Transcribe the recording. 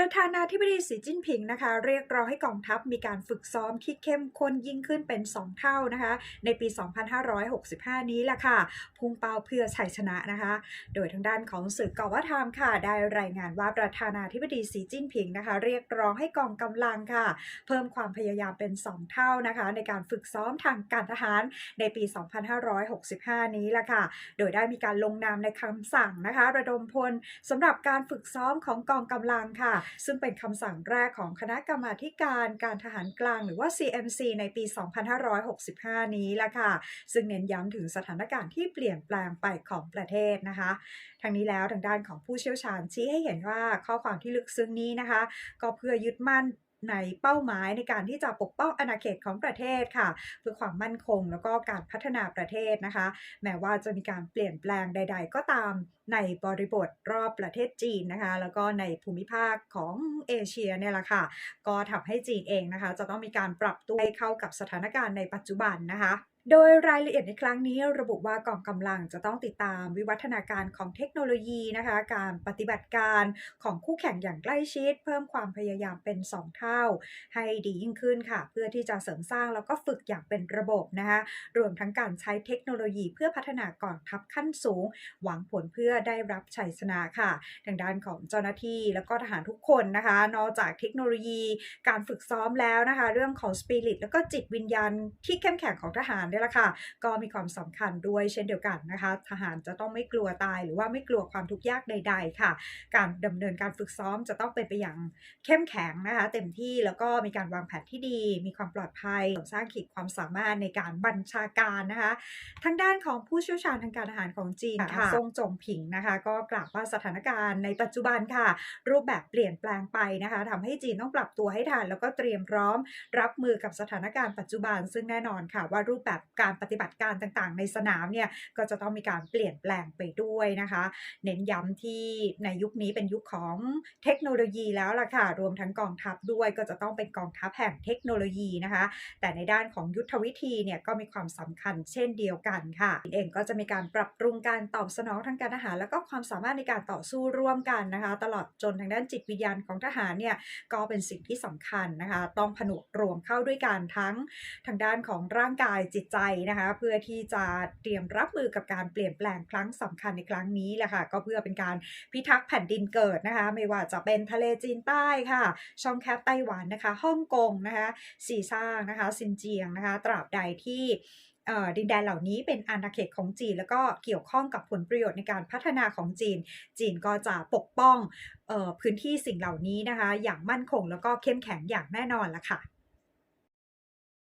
ประธานาธิบดีสีจิ้นผิงนะคะ เรียกร้องให้กองทัพมีการฝึกซ้อมที่เข้มข้นยิ่งขึ้นเป็น 2 เท่านะคะ ในปี 2565 นี้แหละค่ะ พุ่งเป้าเพื่อชัยชนะนะคะ โดยทางด้านของสื่อกอว่าไทม์ค่ะ ได้รายงานว่าประธานาธิบดีสีจิ้นผิงนะคะ เรียกร้องให้กองกำลังค่ะ เพิ่มความพยายามเป็น 2 เท่านะคะ ในการฝึกซ้อมทางการทหารในปี 2565 นี้แหละค่ะ โดยได้มีการลงนามในคำสั่งนะคะ ระดมพลสำหรับการฝึกซ้อมของกองกำลังค่ะซึ่งเป็นคำสั่งแรกของคณะกรรมาการการทหารกลางหรือว่า CMC ในปี 2565 นี้แหละค่ะ ซึ่งเน้นย้ำถึงสถานการณ์ที่เปลี่ยนแปลงไปของประเทศนะคะ ทางนี้แล้วทางด้านของผู้เชี่ยวชาญชี้ให้เห็นว่าข้อความที่ลึกซึ้งนี้นะคะ ก็เพื่อยึดมั่นในเป้าหมายในการที่จะปกป้องอาณาเขตของประเทศค่ะ เพื่อความมั่นคงแล้วก็การพัฒนาประเทศนะคะ แม้ว่าจะมีการเปลี่ยนแปลงใด ๆ ก็ตาม ในบริบทรอบประเทศจีนนะคะ แล้วก็ในภูมิภาคของเอเชียเนี่ยแหละค่ะ ก็ทำให้จีนเองนะคะ จะต้องมีการปรับตัวให้เข้ากับสถานการณ์ในปัจจุบันนะคะโดยรายละเอียดในครั้งนี้ระบุว่ากองกำลังจะต้องติดตามวิวัฒนาการของเทคโนโลยีนะคะ การปฏิบัติการของคู่แข่งอย่างใกล้ชิด เพิ่มความพยายามเป็น 2 เท่า ให้ดียิ่งขึ้นค่ะ เพื่อที่จะเสริมสร้างแล้วก็ฝึกอย่างเป็นระบบนะคะ รวมทั้งการใช้เทคโนโลยีเพื่อพัฒนากองทัพขั้นสูง หวังผลเพื่อได้รับชัยชนะค่ะ ทางด้านของเจ้าหน้าที่แล้วก็ทหารทุกคนนะคะ นอกจากเทคโนโลยีการฝึกซ้อมแล้วนะคะ เรื่องของสปิริตแล้วก็จิตวิญญาณที่เข้มแข็งของทหารเนี่ยแหละค่ะ ก็มีความสำคัญด้วยเช่นเดียวกันนะคะ ทหารจะต้องไม่กลัวตายหรือว่าไม่กลัวความทุกข์ยากใด ๆ ค่ะ การดำเนินการฝึกซ้อมจะต้องเป็นไปอย่างเข้มแข็งนะคะ เต็มที่แล้วก็มีการวางแผนที่ดี มีความปลอดภัยสร้างขีดความสามารถในการบัญชาการนะคะ ทางด้านของผู้เชี่ยวชาญทางการทหารของจีนค่ะซ่งจงผิงนะคะ ก็กล่าวว่าสถานการณ์ในปัจจุบันค่ะ รูปแบบเปลี่ยนแปลงไปนะคะทำให้จีนต้องปรับตัวให้ทันแล้วก็เตรียมพร้อม รับมือกับสถานการณ์ปัจจุบัน ซึ่งแน่นอนค่ะ ว่ารูปแบบการปฏิบัติการต่างๆ ในสนามเนี่ยก็จะต้องมีการเปลี่ยนแปลงไปด้วยนะคะ เน้นย้ำที่ในยุคนี้เป็นยุคของเทคโนโลยีแล้วล่ะค่ะ รวมทั้งกองทัพด้วยก็จะต้องเป็นกองทัพแห่งเทคโนโลยีนะคะ แต่ในด้านของยุทธวิธีเนี่ยก็มีความสำคัญเช่นเดียวกันค่ะเองก็จะมีการปรับปรุงการตอบสนองทางการทหารแล้วก็ความสามารถในการต่อสู้ร่วมกันนะคะ ตลอดจนทางด้านจิตวิญญาณของทหารเนี่ยก็เป็นสิ่งที่สำคัญนะคะ ต้องผนวกรวมเข้าด้วยกันทั้งทางด้านของร่างกายจิตใจนะคะ เพื่อที่จะเตรียมรับมือกับการเปลี่ยนแปลงครั้งสำคัญในครั้งนี้แหละค่ะก็เพื่อเป็นการพิทักษ์แผ่นดินเกิดนะคะ ไม่ว่าจะเป็นทะเลจีนใต้ค่ะ ช่องแคบไต้หวันนะคะฮ่องกงนะคะซีซ่างนะคะซินเจียงนะคะ ตราบใดที่ ดินแดนเหล่านี้เป็นอาณาเขตของจีน แล้วก็เกี่ยวข้องกับผลประโยชน์ในการพัฒนาของจีน จีนก็จะปกป้องออพื้นที่สิ่งเหล่านี้นะคะ อย่างมั่นคงแล้วก็เข้มแข็งอย่างแน่นอนละค่ะ